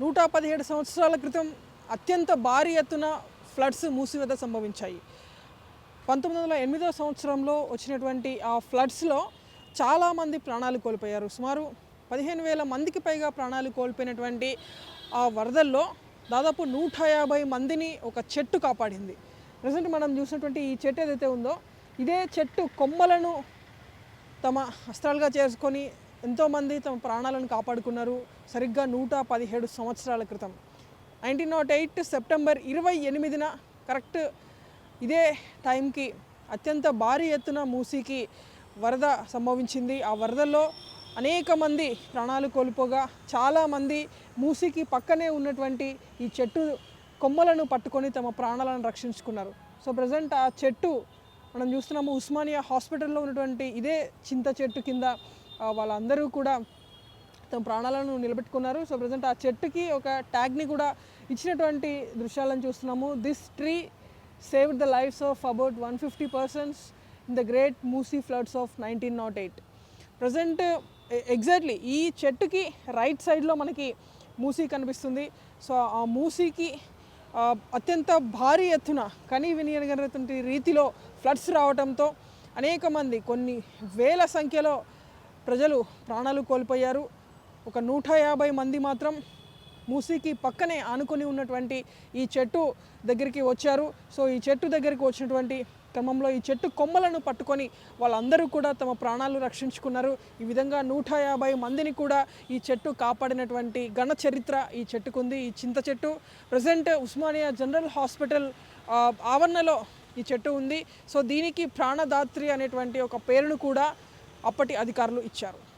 నూట పదిహేడు సంవత్సరాల క్రితం అత్యంత భారీ ఎత్తున ఫ్లడ్స్ మూసివేత సంభవించాయి. పంతొమ్మిది వందల ఎనిమిదో సంవత్సరంలో వచ్చినటువంటి ఆ ఫ్లడ్స్లో చాలామంది ప్రాణాలు కోల్పోయారు. సుమారు పదిహేను వేల మందికి పైగా ప్రాణాలు కోల్పోయినటువంటి ఆ వరదల్లో దాదాపు నూట యాభై మందిని ఒక చెట్టు కాపాడింది. ప్రజెంట్ మనం చూసినటువంటి ఈ చెట్టు ఏదైతే ఉందో ఇదే చెట్టు కొమ్మలను తమ అస్త్రాలుగా చేసుకొని ఎంతోమంది తమ ప్రాణాలను కాపాడుకున్నారు. సరిగ్గా నూట పదిహేడు సంవత్సరాల క్రితం. నైన్టీన్ నాట్ ఎయిట్ సెప్టెంబర్ ఇరవై ఎనిమిదిన కరెక్ట్ ఇదే టైంకి అత్యంత భారీ ఎత్తున మూసీకి వరద సంభవించింది. ఆ వరదల్లో అనేక మంది ప్రాణాలు కోల్పోగా చాలామంది మూసీకి పక్కనే ఉన్నటువంటి ఈ చెట్టు కొమ్మలను పట్టుకొని తమ ప్రాణాలను రక్షించుకున్నారు. సో ప్రజెంట్ ఆ చెట్టు మనం చూస్తున్నాము ఉస్మానియా హాస్పిటల్లో ఉన్నటువంటి ఇదే చింత చెట్టు కింద వాళ్ళందరూ కూడా తమ ప్రాణాలను నిలబెట్టుకున్నారు. సో ప్రజెంట్ ఆ చెట్టుకి ఒక ట్యాగ్ని కూడా ఇచ్చినటువంటి దృశ్యాలను చూస్తున్నాము. This tree saved the lives of about one fifty persons in the great Musi floods of nineteen nought eight. Present exactly ఈ చెట్టుకి రైట్ సైడ్లో మనకి మూసీ కనిపిస్తుంది. సో ఆ మూసీకి అత్యంత భారీ ఎత్తున కనీ వినియోగటువంటి రీతిలో ఫ్లడ్స్ రావడంతో అనేక మంది కొన్ని వేల సంఖ్యలో ప్రజలు ప్రాణాలు కోల్పోయారు. ఒక నూట యాభై మంది మాత్రం మూసీకి పక్కనే ఆనుకొని ఉన్నటువంటి ఈ చెట్టు దగ్గరికి వచ్చారు. సో ఈ చెట్టు దగ్గరికి వచ్చినటువంటి క్రమంలో ఈ చెట్టు కొమ్మలను పట్టుకొని వాళ్ళందరూ కూడా తమ ప్రాణాలు రక్షించుకున్నారు. ఈ విధంగా నూట యాభై మందిని కూడా ఈ చెట్టు కాపాడినటువంటి ఘన చరిత్ర ఈ చెట్టుకుంది. ఈ చింత చెట్టు ప్రజెంట్ ఉస్మానియా జనరల్ హాస్పిటల్ ఆవరణలో ఈ చెట్టు ఉంది. సో దీనికి ప్రాణదాత్రి అనేటువంటి ఒక పేరును కూడా అప్పటి అధికారులు ఇచ్చారు.